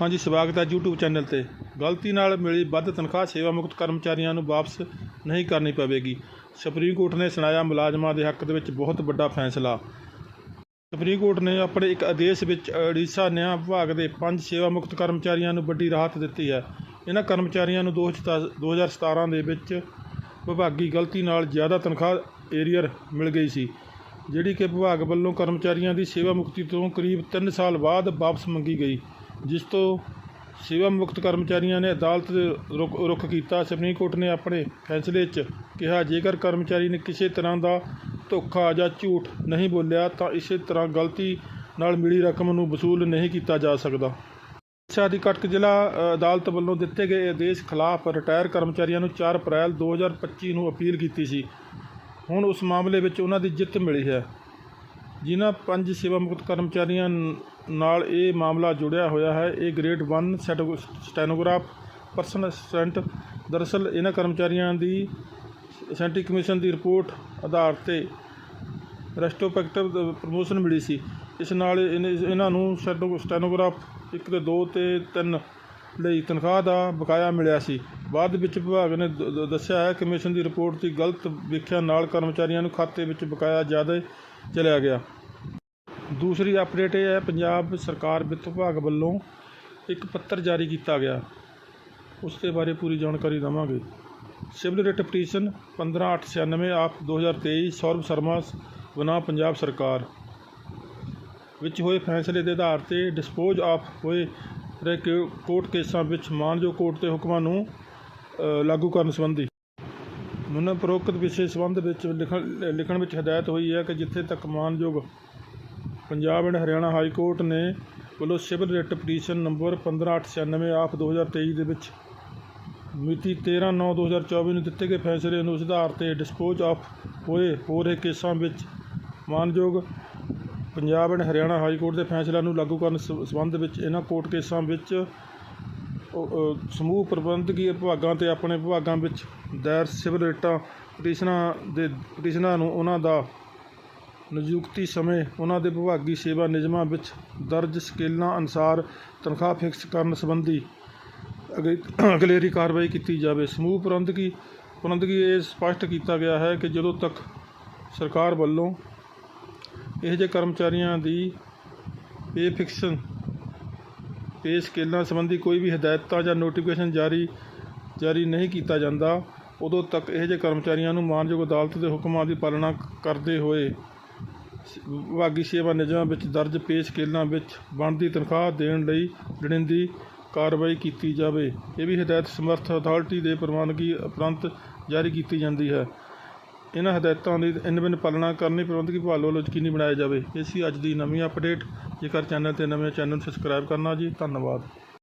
ਹਾਂਜੀ, ਸਵਾਗਤ ਹੈ YouTube ਚੈਨਲ ਤੇ। ਗਲਤੀ ਨਾਲ ਮਿਲੀ ਵੱਧ ਤਨਖਾਹ ਸੇਵਾ ਮੁਕਤ ਕਰਮਚਾਰੀਆਂ ਨੂੰ ਵਾਪਸ ਨਹੀਂ ਕਰਨੀ ਪਵੇਗੀ। ਸੁਪਰੀਮ ਕੋਰਟ ਨੇ ਸੁਣਾਇਆ ਮੁਲਾਜ਼ਮਾਂ ਦੇ ਹੱਕ ਦੇ ਵਿੱਚ ਬਹੁਤ ਵੱਡਾ ਫੈਸਲਾ। ਸੁਪਰੀਮ ਕੋਰਟ ਨੇ ਆਪਣੇ ਇੱਕ ਆਦੇਸ਼ ਵਿੱਚ ਉੜੀਸਾ ਨਿਆਂ ਵਿਭਾਗ ਦੇ ਪੰਜ ਸੇਵਾ ਮੁਕਤ ਕਰਮਚਾਰੀਆਂ ਨੂੰ ਵੱਡੀ ਰਾਹਤ ਦਿੱਤੀ ਹੈ। ਇਹਨਾਂ ਕਰਮਚਾਰੀਆਂ ਨੂੰ 2017 ਦੇ ਵਿੱਚ ਵਿਭਾਗੀ ਗਲਤੀ ਨਾਲ ਜ਼ਿਆਦਾ ਤਨਖਾਹ ਏਰੀਅਰ ਮਿਲ ਗਈ ਸੀ, ਜਿਹੜੀ ਕਿ ਵਿਭਾਗ ਵੱਲੋਂ ਕਰਮਚਾਰੀਆਂ ਦੀ ਸੇਵਾ ਮੁਕਤੀ ਤੋਂ ਕਰੀਬ 3 ਸਾਲ ਬਾਅਦ ਵਾਪਸ ਮੰਗੀ ਗਈ। ਜਿਸ ਤੋਂ ਸੇਵਾ ਮੁਕਤ ਕਰਮਚਾਰੀਆਂ ਨੇ ਅਦਾਲਤ ਦੇ ਰੁਖ ਕੀਤਾ। ਸੁਪਰੀਮ ਕੋਰਟ ਨੇ ਆਪਣੇ ਫੈਸਲੇ 'ਚ ਕਿਹਾ, ਜੇਕਰ ਕਰਮਚਾਰੀ ਨੇ ਕਿਸੇ ਤਰ੍ਹਾਂ ਦਾ ਧੋਖਾ ਜਾਂ ਝੂਠ ਨਹੀਂ ਬੋਲਿਆ, ਤਾਂ ਇਸੇ ਤਰ੍ਹਾਂ ਗਲਤੀ ਨਾਲ ਮਿਲੀ ਰਕਮ ਨੂੰ ਵਸੂਲ ਨਹੀਂ ਕੀਤਾ ਜਾ ਸਕਦਾ। ਉੜੀਸਾ ਦੀ ਕਟਕ ਜ਼ਿਲ੍ਹਾ ਅਦਾਲਤ ਵੱਲੋਂ ਦਿੱਤੇ ਗਏ ਆਦੇਸ਼ ਖਿਲਾਫ ਰਿਟਾਇਰ ਕਰਮਚਾਰੀਆਂ ਨੂੰ 4 ਅਪ੍ਰੈਲ 2025 ਨੂੰ ਅਪੀਲ ਕੀਤੀ ਸੀ। ਹੁਣ ਉਸ ਮਾਮਲੇ ਵਿੱਚ ਉਹਨਾਂ ਦੀ ਜਿੱਤ ਮਿਲੀ ਹੈ। ਜਿਨ੍ਹਾਂ ਪੰਜ ਸੇਵਾ ਮੁਕਤ ਕਰਮਚਾਰੀਆਂ ਨਾਲ ਇਹ ਮਾਮਲਾ ਜੁੜਿਆ ਹੋਇਆ ਹੈ। ਇਹ ਗ੍ਰੇਡ 1 ਸੈਟੋ- ਸਟੈਨੋਗ੍ਰਾਫ ਪਰਸਨ ਅਸਿਸਟੈਂਟ। ਦਰਅਸਲ ਇਹਨਾਂ ਕਰਮਚਾਰੀਆਂ ਦੀ ਸੈਂਟਰੀ ਕਮਿਸ਼ਨ ਦੀ ਰਿਪੋਰਟ ਆਧਾਰ ਤੇ ਰੈਸਟੋਪੈਕਟਿਵ ਪ੍ਰਮੋਸ਼ਨ ਮਿਲੀ ਸੀ। ਇਸ ਨਾਲ ਇਹਨੇ- ਇਹਨਾਂ ਨੂੰ ਸੈਟੋ ਸਟੈਨੋਗ੍ਰਾਫ ਇੱਕ ਤੇ ਦੋ ਤੇ ਤਿੰਨ ਲਈ ਤਨਖਾਹ ਦਾ ਬਕਾਇਆ ਮਿਲਿਆ ਸੀ। ਬਾਅਦ ਵਿੱਚ ਵਿਭਾਗ ਨੇ ਦ- ਦੱਸਿਆ ਹੈ, ਕਮਿਸ਼ਨ ਦੀ ਰਿਪੋਰਟ ਦੀ ਗਲਤ ਵਿਆਖਿਆ ਨਾਲ ਕਰਮਚਾਰੀਆਂ ਨੂੰ ਖਾਤੇ ਵਿੱਚ ਬਕਾਇਆ ਜ਼ਿਆਦਾ ਚਲਿਆ ਗਿਆ। ਦੂਸਰੀ ਅਪਡੇਟ ਇਹ ਹੈ, ਪੰਜਾਬ ਸਰਕਾਰ ਵਿੱਤ ਵਿਭਾਗ ਵੱਲੋਂ ਇੱਕ ਪੱਤਰ ਜਾਰੀ ਕੀਤਾ ਗਿਆ। ਉਸ ਦੇ ਬਾਰੇ ਪੂਰੀ ਜਾਣਕਾਰੀ ਦੇਵਾਂਗੇ। Civil writ petition 15896 of 2023 Saurav Sharma ਬਨਾ ਪੰਜਾਬ ਸਰਕਾਰ। ਵਿੱਚ ਹੋਏ ਫੈਸਲੇ ਦੇ ਆਧਾਰ ਤੇ ਡਿਸਪੋਜ਼ ਆਫ ਹੋਏ ਕੋਰਟ ਕੇਸਾਂ ਵਿੱਚ ਮਾਨਜੋ ਕੋਰਟ ਦੇ ਹੁਕਮਾਂ ਨੂੰ ਲਾਗੂ ਕਰਨ ਸੰਬੰਧੀ। ਮੈਨੂੰ ਉਪਰੋਕਤ ਵਿਸ਼ੇ ਸੰਬੰਧ ਵਿੱਚ ਲਿਖਣ ਲਿਖਣ ਵਿੱਚ ਹਦਾਇਤ ਹੋਈ ਹੈ ਕਿ ਜਿੱਥੇ ਤੱਕ ਮਾਨਯੋਗ Punjab and Haryana high court ਨੇ ਵੱਲੋਂ civil writ petition number 15896 of 2023 ਦੇ ਵਿੱਚ ਮਿਤੀ 13/9/2024 ਨੂੰ ਦਿੱਤੇ ਗਏ ਫੈਸਲੇ ਨੂੰ ਸੁਧਾਰ ਤੇ ਡਿਸਪੋਜ਼ ਆਫ ਹੋਏ, ਹੋ ਰਹੇ ਕੇਸਾਂ ਵਿੱਚ ਮਾਨਯੋਗ Punjab and Haryana high court ਦੇ ਫੈਸਲਿਆਂ ਨੂੰ ਲਾਗੂ ਕਰਨ ਸੰ- ਸੰਬੰਧ ਵਿੱਚ ਇਹਨਾਂ ਕੋਰਟ ਕੇਸਾਂ ਵਿੱਚ ਸਮੂਹ ਪ੍ਰਬੰਧਕੀ ਵਿਭਾਗਾਂ ਤੇ ਆਪਣੇ ਵਿਭਾਗਾਂ ਵਿੱਚ ਦਾਇਰ ਸਿਵਲ ਰਿਟਾਂ ਪਟੀਸ਼ਨਾਂ ਦੇ, ਪਟੀਸ਼ਨਾਂ ਨੂੰ ਉਹਨਾਂ ਦਾ ਨਿਯੁਕਤੀ ਸਮੇਂ ਉਹਨਾਂ ਦੇ ਵਿਭਾਗੀ ਸੇਵਾ ਨਿਯਮਾਂ ਵਿੱਚ ਦਰਜ ਸਕੇਲਾਂ ਅਨੁਸਾਰ ਤਨਖਾਹ ਫਿਕਸ ਕਰਨ ਸੰਬੰਧੀ ਅਗੇ- ਅਗਲੇਰੀ ਕਾਰਵਾਈ ਕੀਤੀ ਜਾਵੇ। ਸਮੂਹ ਪ੍ਰਬੰਧਕੀ ਪ੍ਰਬੰਧਕੀ ਇਹ ਸਪਸ਼ਟ ਕੀਤਾ ਗਿਆ ਹੈ ਕਿ ਜਦੋਂ ਤੱਕ ਸਰਕਾਰ ਵੱਲੋਂ ਇਹੋ ਜਿਹੇ ਕਰਮਚਾਰੀਆਂ ਦੀ ਪੇ ਫਿਕਸ਼ਨ ਪੇ ਸਕੇਲਾਂ ਸੰਬੰਧੀ ਕੋਈ ਵੀ ਹਦਾਇਤਾਂ ਜਾਂ ਨੋਟੀਫਿਕੇਸ਼ਨ ਜਾਰੀ ਜਾਰੀ ਨਹੀਂ ਕੀਤਾ ਜਾਂਦਾ, ਉਦੋਂ ਤੱਕ ਇਹੋ ਜਿਹੇ ਕਰਮਚਾਰੀਆਂ ਨੂੰ ਮਾਨਯੋਗ ਅਦਾਲਤ ਦੇ ਹੁਕਮਾਂ ਦੀ ਪਾਲਣਾ ਕਰਦੇ ਹੋਏ ਵਿਭਾਗੀ ਸੇਵਾ ਨਿਯਮਾਂ ਵਿੱਚ ਦਰਜ ਪੇਸ਼ ਕੇਲਾਂ ਵਿੱਚ ਬਣਦੀ ਤਨਖਾਹ ਦੇਣ ਲਈ ਲੋੜੀਂਦੀ ਕਾਰਵਾਈ ਕੀਤੀ ਜਾਵੇ। ਇਹ ਵੀ ਹਦਾਇਤ ਸਮਰਥ ਅਥਾਰਟੀ ਦੇ ਪ੍ਰਵਾਨਗੀ ਉਪਰੰਤ ਜਾਰੀ ਕੀਤੀ ਜਾਂਦੀ ਹੈ। ਇਹਨਾਂ ਹਦਾਇਤਾਂ ਦੀ ਇਨ ਬਿਨ ਪਾਲਣਾ ਕਰਨੀ ਪ੍ਰਬੰਧਕੀ ਵਿਭਾਗ ਵੱਲੋਂ ਯਕੀਨੀ ਬਣਾਇਆ ਜਾਵੇ। ਇਹ ਸੀ ਅੱਜ ਦੀ ਨਵੀਂ ਅਪਡੇਟ। ਜੇਕਰ ਚੈਨਲ ਤੇ ਨਵੇਂ ਚੈਨਲ ਨੂੰ ਸਬਸਕ੍ਰਾਈਬ ਕਰਨਾ ਜੀ। ਧੰਨਵਾਦ।